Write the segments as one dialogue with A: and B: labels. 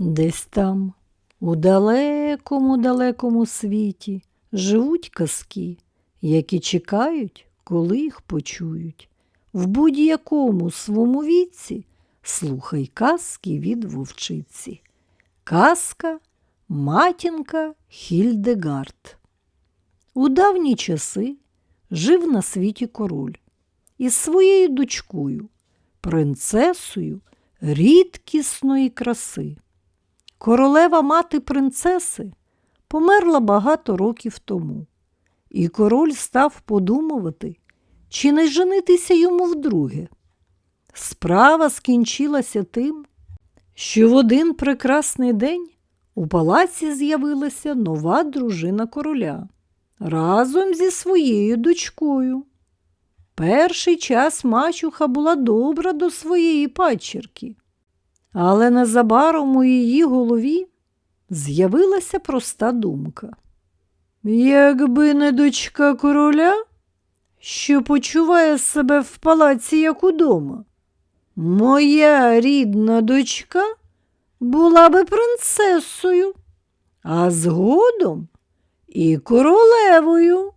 A: Десь там, у далекому далекому світі, живуть казки, які чекають, коли їх почують. В будь-якому свому віці слухай казки від вовчиці. Казка Матінка Хільдегард. У давні часи жив на світі король із своєю дочкою, принцесою рідкісної краси. Королева мати принцеси померла багато років тому, і король став подумувати, чи не женитися йому вдруге. Справа скінчилася тим, що в один прекрасний день у палаці з'явилася нова дружина короля разом зі своєю дочкою. Перший час мачуха була добра до своєї падчерки, але незабаром у її голові з'явилася проста думка. Якби не дочка короля, що почуває себе в палаці як удома, моя рідна дочка була би принцесою, а згодом і королевою.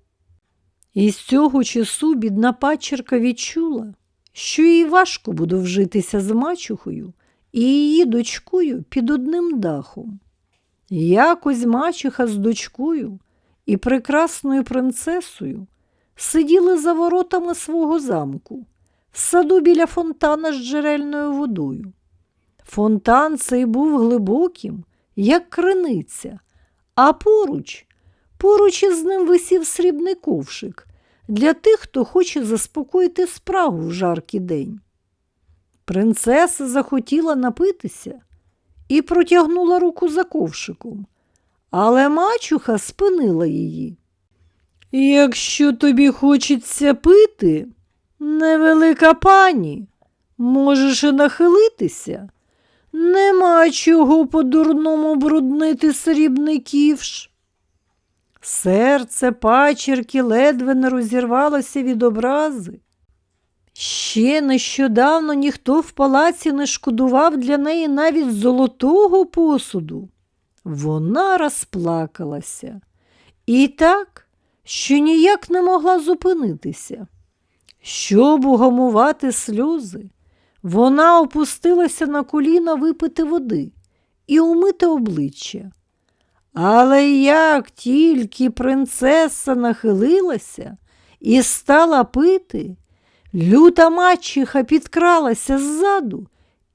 A: І з цього часу бідна пачерка відчула, що їй важко буде вжитися з мачухою і її дочкою під одним дахом. Якось мачуха з дочкою і прекрасною принцесою сиділи за воротами свого замку в саду біля фонтана з джерельною водою. Фонтан цей був глибоким, як криниця, а поруч, поруч із ним висів срібний ковшик для тих, хто хоче заспокоїти спрагу в жаркий день. Принцеса захотіла напитися і протягнула руку за ковшиком, але мачуха спинила її. Якщо тобі хочеться пити, невелика пані, можеш і нахилитися. Нема чого по-дурному бруднити срібний ківш. Серце пачерки ледве не розірвалося від образи. Ще нещодавно ніхто в палаці не шкодував для неї навіть золотого посуду. Вона розплакалася і так, що ніяк не могла зупинитися. Щоб угамувати сльози, вона опустилася на коліна випити води і умити обличчя. Але як тільки принцеса нахилилася і стала пити, люта мачіха підкралася ззаду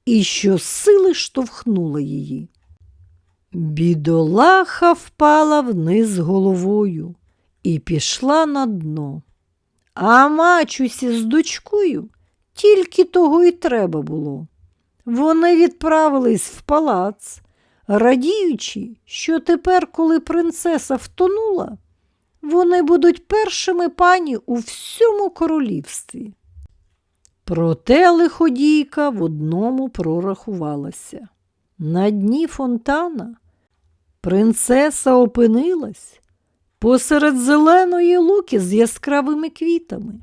A: і щосили штовхнула її. Бідолаха впала вниз головою і пішла на дно. А мачусі з дочкою тільки того й треба було. Вони відправились в палац, радіючи, що тепер, коли принцеса втонула, вони будуть першими пані у всьому королівстві. Проте лиходійка в одному прорахувалася. На дні фонтана принцеса опинилась посеред зеленої луки з яскравими квітами.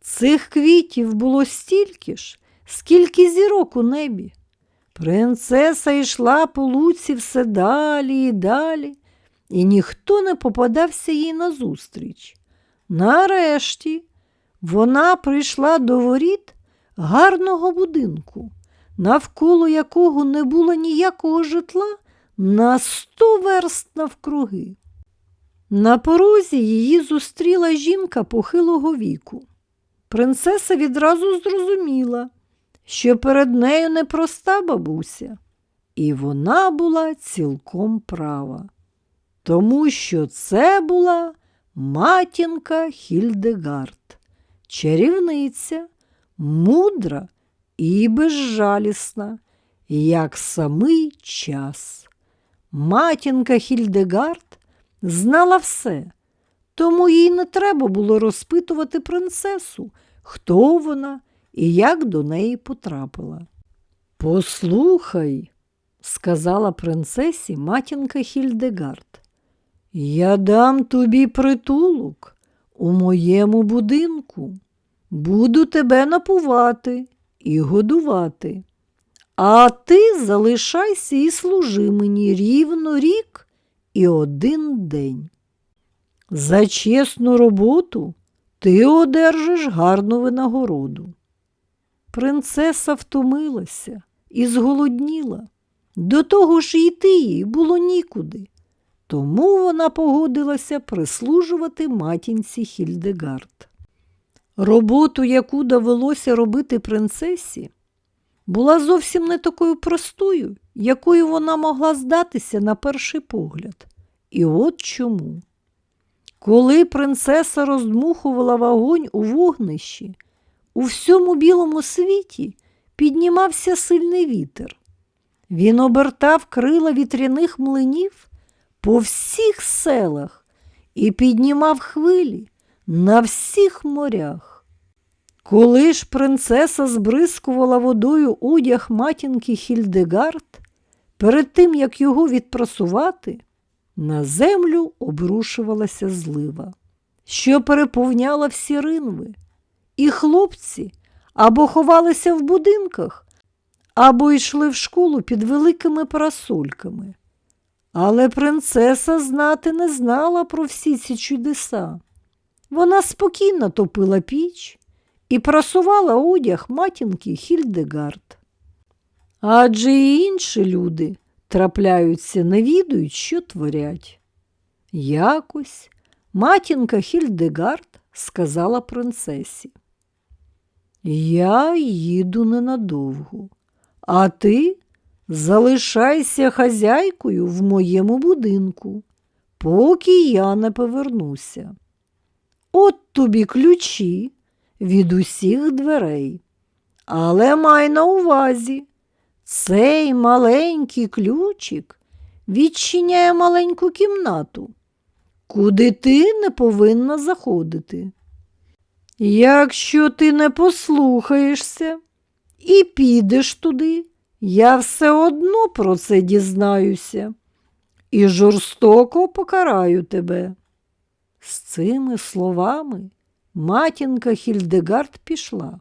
A: Цих квітів було стільки ж, скільки зірок у небі. Принцеса йшла по луці все далі і далі, і ніхто не попадався їй назустріч. Нарешті вона прийшла до воріт гарного будинку, навколо якого не було ніякого житла на сто верст навкруги. На порозі її зустріла жінка похилого віку. Принцеса відразу зрозуміла, що перед нею непроста бабуся, і вона була цілком права, тому що це була матінка Хільдегард, чарівниця, мудра і безжалісна, як самий час. Матінка Хільдегард знала все, тому їй не треба було розпитувати принцесу, хто вона і як до неї потрапила. Послухай, сказала принцесі матінка Хільдегард, я дам тобі притулок у моєму будинку. Буду тебе напувати і годувати. А ти залишайся і служи мені рівно рік і один день. За чесну роботу ти одержиш гарну винагороду. Принцеса втомилася і зголодніла. До того ж йти їй було нікуди. Тому вона погодилася прислужувати матінці Хільдегард. Роботу, яку довелося робити принцесі, була зовсім не такою простою, якою вона могла здатися на перший погляд. І от чому. Коли принцеса роздмухувала вогонь у вогнищі, у всьому білому світі піднімався сильний вітер. Він обертав крила вітряних млинів по всіх селах і піднімав хвилі на всіх морях. Коли ж принцеса збризкувала водою одяг матінки Хільдегард, перед тим як його відпрасувати, на землю обрушувалася злива, що переповняла всі ринви, і хлопці або ховалися в будинках, або йшли в школу під великими парасольками. Але принцеса знати не знала про всі ці чудеса. Вона спокійно топила піч і прасувала одяг матінки Хільдегард. Адже і інші люди трапляються, не відають, що творять. Якось матінка Хільдегард сказала принцесі. Я їду ненадовго, а ти залишайся хазяйкою в моєму будинку, поки я не повернуся. От тобі ключі від усіх дверей. Але май на увазі, цей маленький ключик відчиняє маленьку кімнату, куди ти не повинна заходити. Якщо ти не послухаєшся і підеш туди, я все одно про це дізнаюся і жорстоко покараю тебе. З цими словами матінка Хільдегард пішла,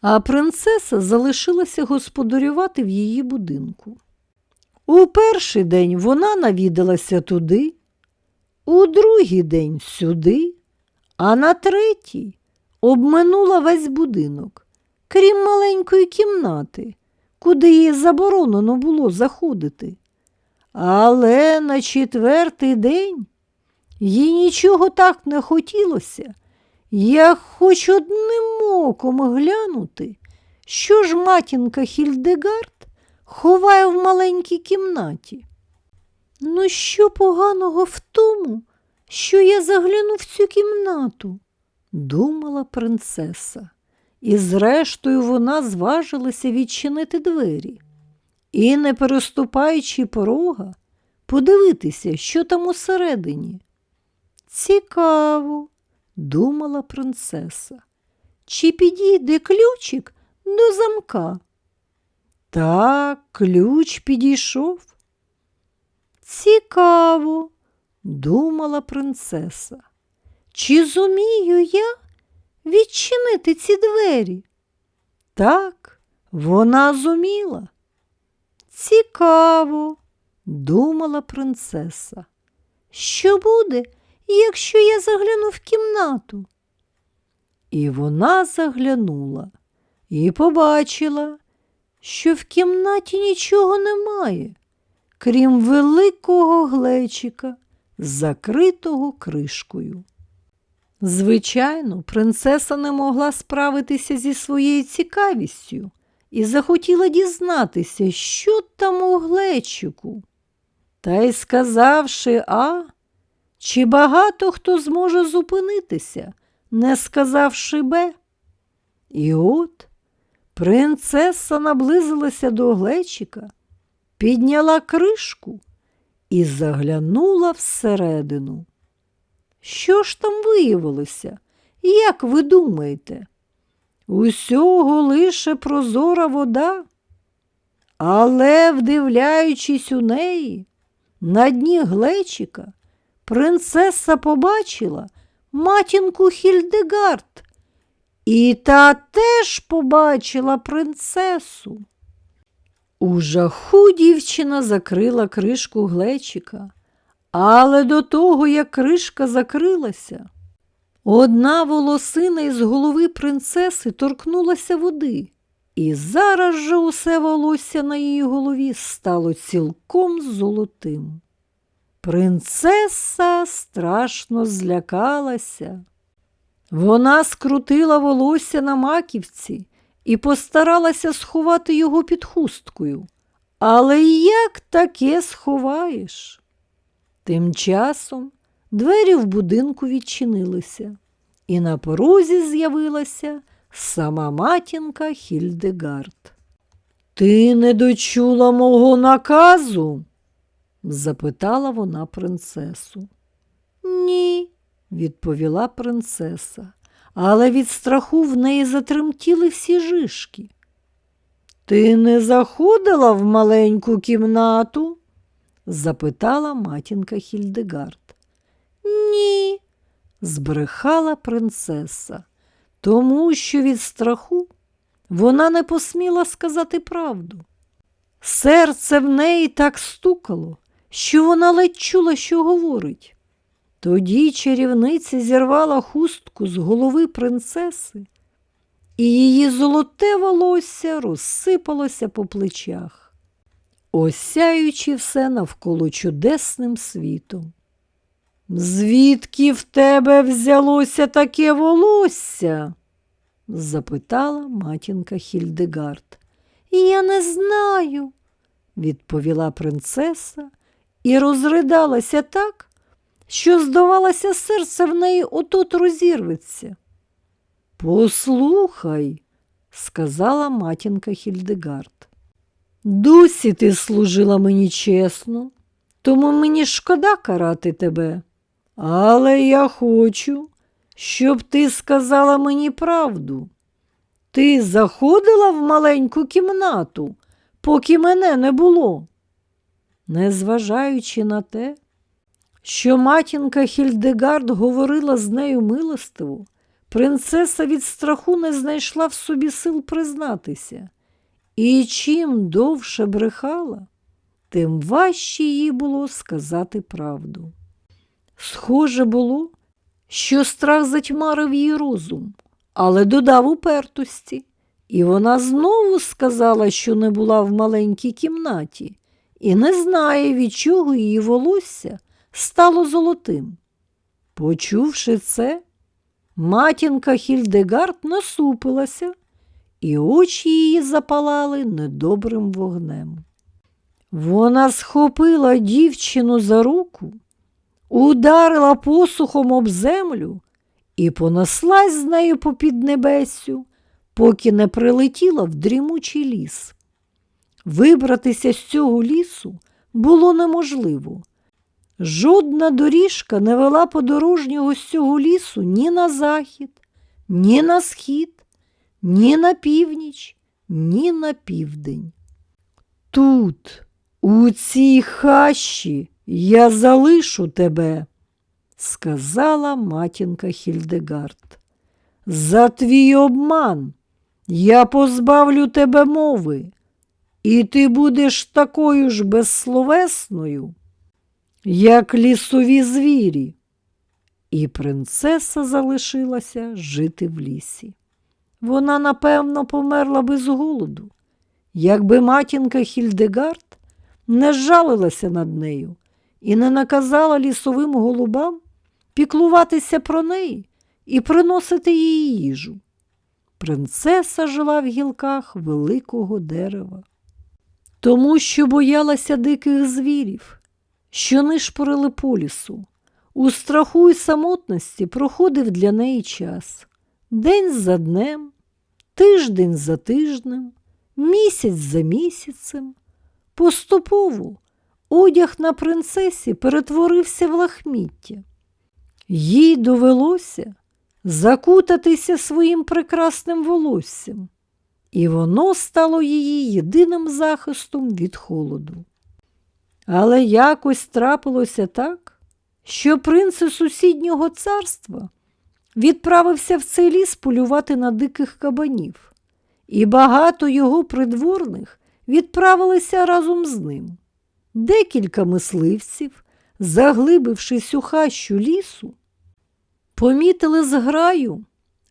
A: а принцеса залишилася господарювати в її будинку. У перший день вона навідалася туди, у другий день сюди, а на третій обминула весь будинок, крім маленької кімнати, куди їй заборонено було заходити. Але на четвертий день їй нічого так не хотілося, як хоч одним оком глянути, що ж матінка Хільдегард ховає в маленькій кімнаті. Ну, що поганого в тому, що я загляну в цю кімнату, думала принцеса, і зрештою вона зважилася відчинити двері і, не переступаючи порога, подивитися, що там усередині. Цікаво, думала принцеса, чи підійде ключик до замка? Так, ключ підійшов. Цікаво, думала принцеса. Чи зумію я відчинити ці двері? Так, вона зуміла. Цікаво, думала принцеса. Що буде, якщо я загляну в кімнату? І вона заглянула і побачила, що в кімнаті нічого немає, крім великого глечика, закритого кришкою. Звичайно, принцеса не могла справитися зі своєю цікавістю і захотіла дізнатися, що там у глечику. Та й сказавши А, чи багато хто зможе зупинитися, не сказавши Б. І от принцеса наблизилася до глечика, підняла кришку і заглянула всередину. Що ж там виявилося? Як ви думаєте? Усього лише прозора вода, але, вдивляючись у неї, на дні глечика, принцеса побачила матінку Хільдегард, і та теж побачила принцесу. У жаху дівчина закрила кришку глечика, але до того, як кришка закрилася, одна волосина із голови принцеси торкнулася води, і зараз же усе волосся на її голові стало цілком золотим. Принцеса страшно злякалася. Вона скрутила волосся на маківці і постаралася сховати його під хусткою. Але як таке сховаєш? Тим часом двері в будинку відчинилися, і на порозі з'явилася сама матінка Хільдегард. Ти не дочула мого наказу? запитала вона принцесу. Ні, відповіла принцеса, але від страху в неї затремтіли всі жишки. Ти не заходила в маленьку кімнату? Запитала матінка Хільдегард. Ні, збрехала принцеса, тому що від страху вона не посміла сказати правду. Серце в неї так стукало, що вона ледь чула, що говорить. Тоді чарівниця зірвала хустку з голови принцеси, і її золоте волосся розсипалося по плечах, осяючи все навколо чудесним світом. Звідки в тебе взялося таке волосся? запитала матінка Хільдегард. Я не знаю, відповіла принцеса і розридалася так, що, здавалося, серце в неї отут розірветься. Послухай, сказала матінка Хільдегард. Досі ти служила мені чесно, тому мені шкода карати тебе. Але я хочу, щоб ти сказала мені правду. Ти заходила в маленьку кімнату, поки мене не було. Незважаючи на те, що матінка Хільдегард говорила з нею милостиво, принцеса від страху не знайшла в собі сил признатися, і чим довше брехала, тим важче їй було сказати правду. Схоже було, що страх затьмарив її розум, але додав упертості, і вона знову сказала, що не була в маленькій кімнаті, і не знає, від чого її волосся стало золотим. Почувши це, матінка Хільдегард насупилася, і очі її запалали недобрим вогнем. Вона схопила дівчину за руку, ударила посухом об землю і понеслась з нею по піднебесю, поки не прилетіла в дрімучий ліс. Вибратися з цього лісу було неможливо. Жодна доріжка не вела подорожнього з цього лісу ні на захід, ні на схід, ні на північ, ні на південь. Тут, у цій хащі, я залишу тебе, сказала матінка Хільдегард. За твій обман я позбавлю тебе мови, і ти будеш такою ж безсловесною, як лісові звірі. І принцеса залишилася жити в лісі. Вона, напевно, померла без голоду, якби матінка Хільдегард не жалилася над нею і не наказала лісовим голубам піклуватися про неї і приносити їй їжу. Принцеса жила в гілках великого дерева, тому що боялася диких звірів, що нишпорили по лісу. У страху й самотності проходив для неї час день за днем, тиждень за тижнем, місяць за місяцем. Поступово одяг на принцесі перетворився в лахміття. Їй довелося закутатися своїм прекрасним волоссям, і воно стало її єдиним захистом від холоду. Але якось трапилося так, що принц сусіднього царства відправився в цей ліс полювати на диких кабанів, і багато його придворних відправилися разом з ним. Декілька мисливців, заглибившись у хащу лісу, помітили зграю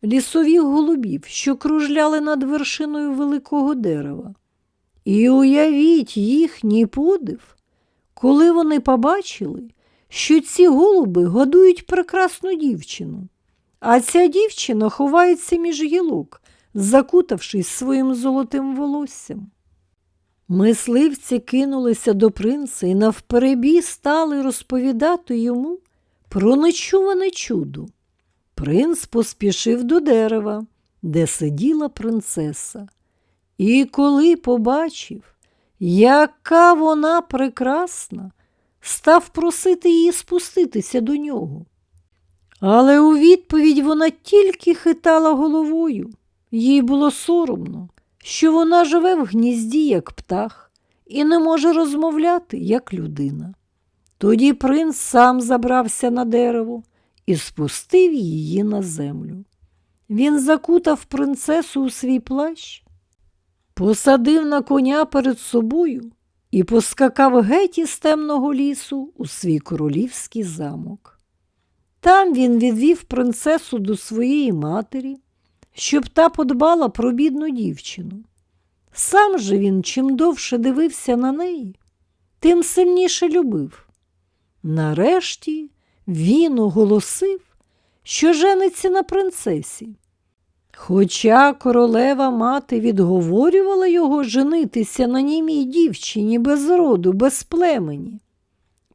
A: лісових голубів, що кружляли над вершиною великого дерева. І уявіть їхній подив, коли вони побачили, що ці голуби годують прекрасну дівчину, а ця дівчина ховається між гілок, закутавшись своїм золотим волоссям. Мисливці кинулися до принца і навперебій стали розповідати йому про нечуване чудо. Принц поспішив до дерева, де сиділа принцеса. І коли побачив, яка вона прекрасна, став просити її спуститися до нього. Але у відповідь вона тільки хитала головою. Їй було соромно, що вона живе в гнізді, як птах, і не може розмовляти, як людина. Тоді принц сам забрався на дерево і спустив її на землю. Він закутав принцесу у свій плащ, посадив на коня перед собою і поскакав геть із темного лісу у свій королівський замок. Там він відвів принцесу до своєї матері, щоб та подбала про бідну дівчину. Сам же він чим довше дивився на неї, тим сильніше любив. Нарешті він оголосив, що жениться на принцесі. Хоча королева мати відговорювала його женитися на німій дівчині без роду, без племені,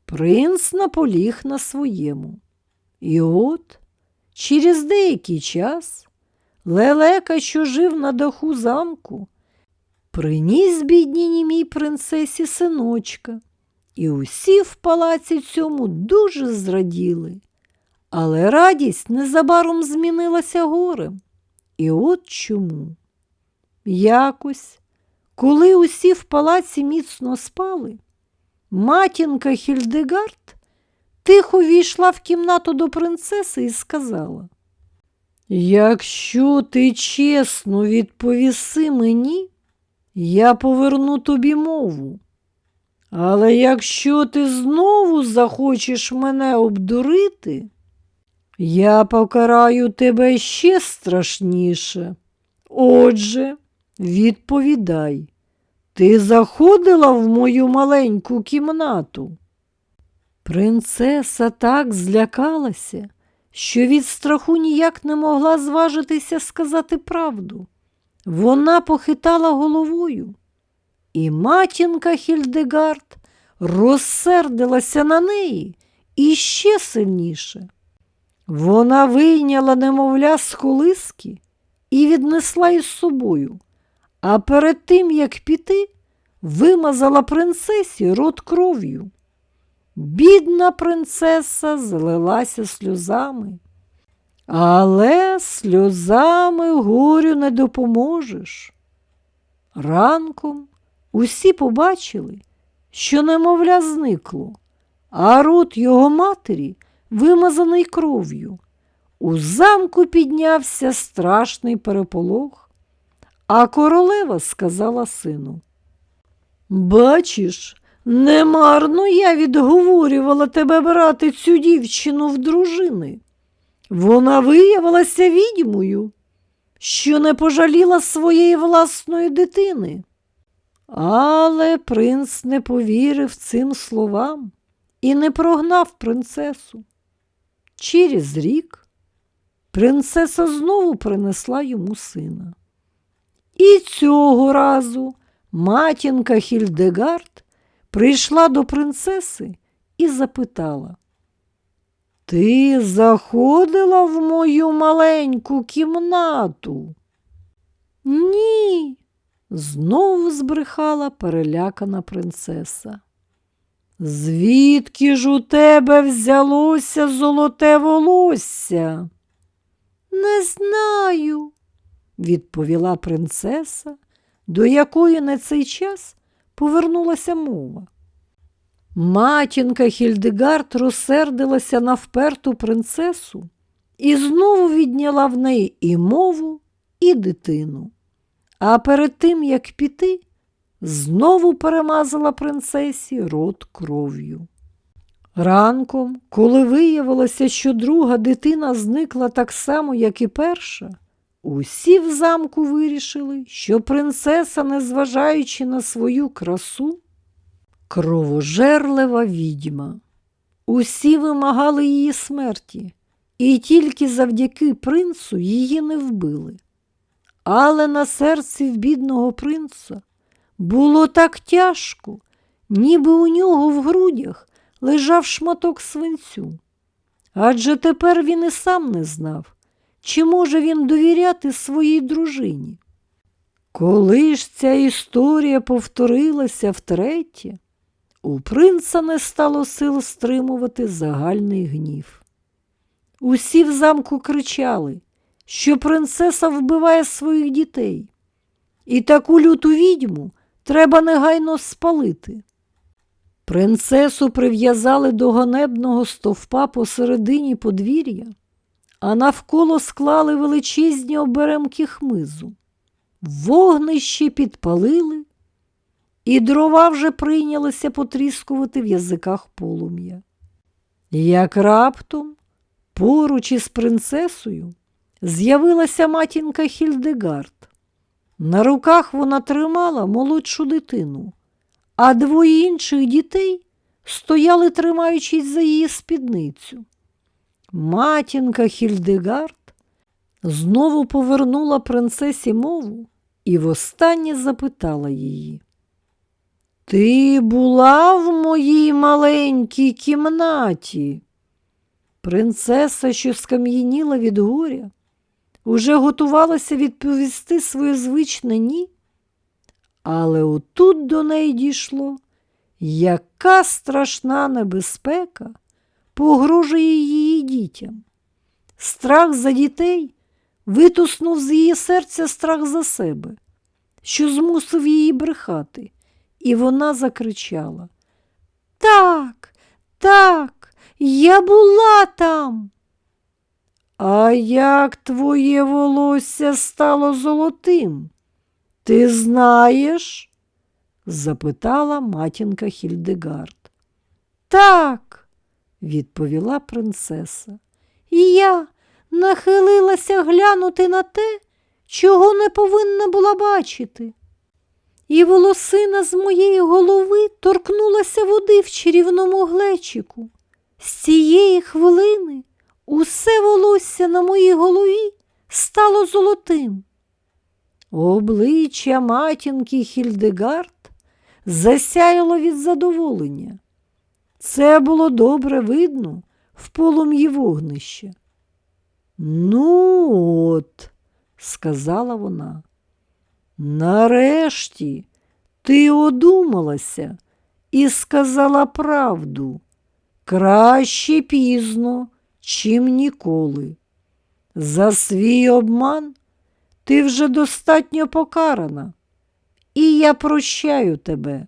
A: принц наполіг на своєму. І от через деякий час лелека, що жив на даху замку, приніс бідній німій принцесі синочка, і усі в палаці цьому дуже зраділи. Але радість незабаром змінилася горем. І от чому. Якось, коли усі в палаці міцно спали, матінка Хільдегард тихо війшла в кімнату до принцеси і сказала: Якщо ти чесно відповіси мені, я поверну тобі мову. Але якщо ти знову захочеш мене обдурити, я покараю тебе ще страшніше. Отже, відповідай, ти заходила в мою маленьку кімнату? Принцеса так злякалася, що від страху ніяк не могла зважитися сказати правду. Вона похитала головою, і матінка Хільдегард розсердилася на неї іще сильніше. Вона вийняла немовля з колиски і віднесла із собою, а перед тим, як піти, вимазала принцесі рот кров'ю. Бідна принцеса злилася сльозами. Але сльозами горю не допоможеш. Ранком усі побачили, що немовля зникло, а рот його матері вимазаний кров'ю. У замку піднявся страшний переполох, а королева сказала сину. Бачиш, немарно я відговорювала тебе брати цю дівчину в дружини. Вона виявилася відьмою, що не пожаліла своєї власної дитини. Але принц не повірив цим словам і не прогнав принцесу. Через рік принцеса знову принесла йому сина. І цього разу матінка Хільдегард прийшла до принцеси і запитала, Ти заходила в мою маленьку кімнату? Ні, знову збрехала перелякана принцеса. Звідки ж у тебе взялося золоте волосся? Не знаю, відповіла принцеса, до якої на цей час повернулася мова. Матінка Хільдегард розсердилася на вперту принцесу і знову відняла в неї і мову, і дитину. А перед тим, як піти, знову перемазала принцесі рот кров'ю. Ранком, коли виявилося, що друга дитина зникла так само, як і перша, усі в замку вирішили, що принцеса, незважаючи на свою красу, кровожерлива відьма. Усі вимагали її смерті, і тільки завдяки принцу її не вбили. Але на серці в бідного принца було так тяжко, ніби у нього в грудях лежав шматок свинцю. Адже тепер він і сам не знав, чи може він довіряти своїй дружині. Коли ж ця історія повторилася втретє, у принца не стало сил стримувати загальний гнів. Усі в замку кричали, що принцеса вбиває своїх дітей, і таку люту відьму треба негайно спалити. Принцесу прив'язали до ганебного стовпа посередині подвір'я, а навколо склали величезні оберемки хмизу. Вогнище підпалили, і дрова вже прийнялися потріскувати в язиках полум'я. Як раптом поруч із принцесою з'явилася матінка Хільдегард. На руках вона тримала молодшу дитину, а двоє інших дітей стояли, тримаючись за її спідницю. Матінка Хільдегард знову повернула принцесі мову і востаннє запитала її. Ти була в моїй маленькій кімнаті? Принцеса, що скам'яніла від горя, уже готувалася відповісти своє звичне ні, але отут до неї дійшло, яка страшна небезпека погрожує її дітям. Страх за дітей витуснув з її серця страх за себе, що змусив її брехати, і вона закричала Так, так, я була там. А як твоє волосся стало золотим? Ти знаєш? запитала матінка Хільдегард. Так, відповіла принцеса. І я нахилилася глянути на те, чого не повинна була бачити. І волосина з моєї голови торкнулася води в чарівному глечику. З цієї хвилини усе волосся на моїй голові стало золотим. Обличчя матінки Хільдегард засяяло від задоволення. Це було добре видно в полум'ї вогнища. Ну, от, сказала вона, нарешті ти одумалася і сказала правду. Краще пізно, чим ніколи. За свій обман ти вже достатньо покарана, і я прощаю тебе.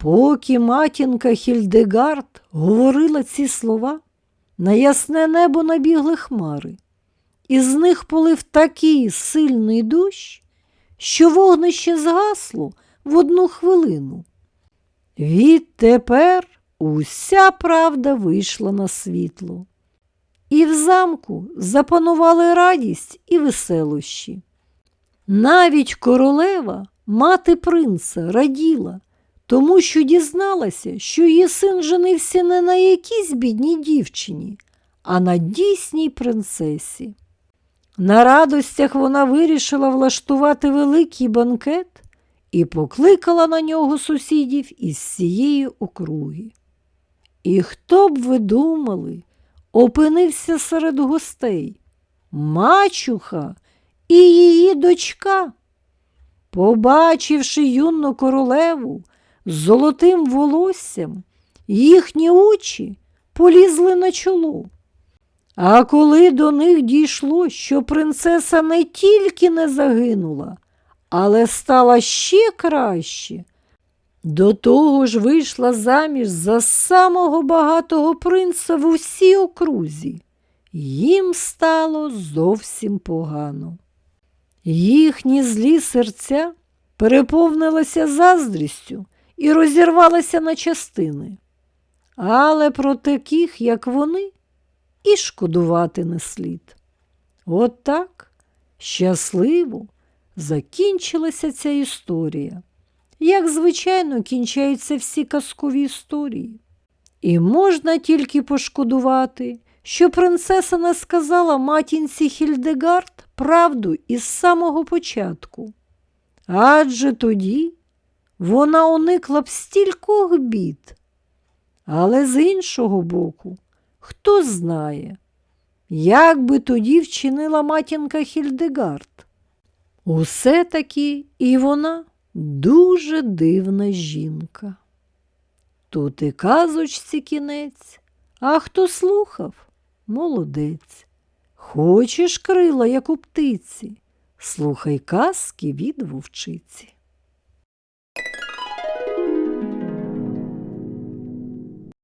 A: Поки матінка Хільдегард говорила ці слова, на ясне небо набігли хмари, і з них полив такий сильний дощ, що вогнище згасло в одну хвилину. Відтепер уся правда вийшла на світло. І в замку запанували радість і веселощі. Навіть королева, мати принца, раділа, тому що дізналася, що її син женився не на якійсь бідній дівчині, а на дійсній принцесі. На радостях вона вирішила влаштувати великий банкет і покликала на нього сусідів із всієї округи. І хто б ви думали, опинився серед гостей мачуха і її дочка. Побачивши юну королеву з золотим волоссям, їхні очі полізли на чоло. А коли до них дійшло, що принцеса не тільки не загинула, але стала ще краще, до того ж вийшла заміж за самого багатого принца в усій окрузі. Їм стало зовсім погано. Їхні злі серця переповнилася заздрістю і розірвалася на частини. Але про таких, як вони, і шкодувати не слід. От так щасливо закінчилася ця історія, як звичайно кінчаються всі казкові історії. І можна тільки пошкодувати, що принцеса не сказала матінці Хільдегард правду із самого початку. Адже тоді вона уникла б стількох бід. Але з іншого боку, хто знає, як би тоді вчинила матінка Хільдегард. Усе таки і вона дуже дивна жінка. Тут і казочці кінець, а хто слухав молодець. Хочеш крила, як у птиці, слухай казки від вовчиці.